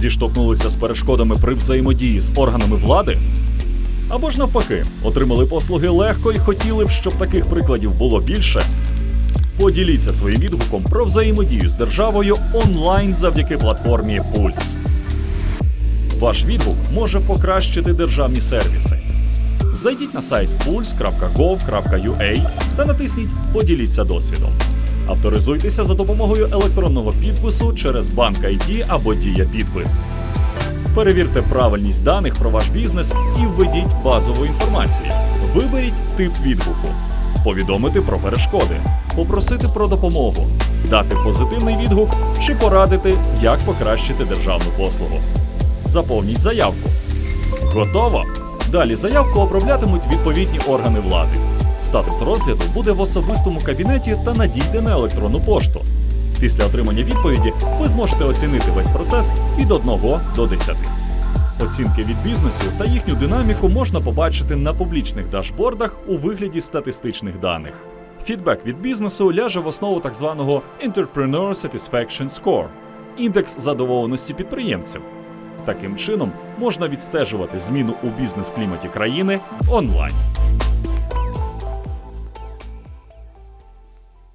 зіштовхнулися з перешкодами при взаємодії з органами влади? Або ж навпаки, отримали послуги легко і хотіли б, щоб таких прикладів було більше? Поділіться своїм відгуком про взаємодію з державою онлайн завдяки платформі Пульс. Ваш відгук може покращити державні сервіси. Зайдіть на сайт puls.gov.ua та натисніть Поділіться досвідом. Авторизуйтеся за допомогою електронного підпису через банк ID або Дія підпис. Перевірте правильність даних про ваш бізнес і введіть базову інформацію. Виберіть тип відгуку, повідомити про перешкоди, попросити про допомогу, дати позитивний відгук чи порадити, як покращити державну послугу. Заповніть заявку. Готово! Далі заявку оброблятимуть відповідні органи влади. Статус розгляду буде в особистому кабінеті та надійде на електронну пошту. Після отримання відповіді ви зможете оцінити весь процес від 1 до 10. Оцінки від бізнесу та їхню динаміку можна побачити на публічних дашбордах у вигляді статистичних даних. Фідбек від бізнесу ляже в основу так званого Entrepreneur Satisfaction Score – індекс задоволеності підприємців. Таким чином можна відстежувати зміну у бізнес-кліматі країни онлайн.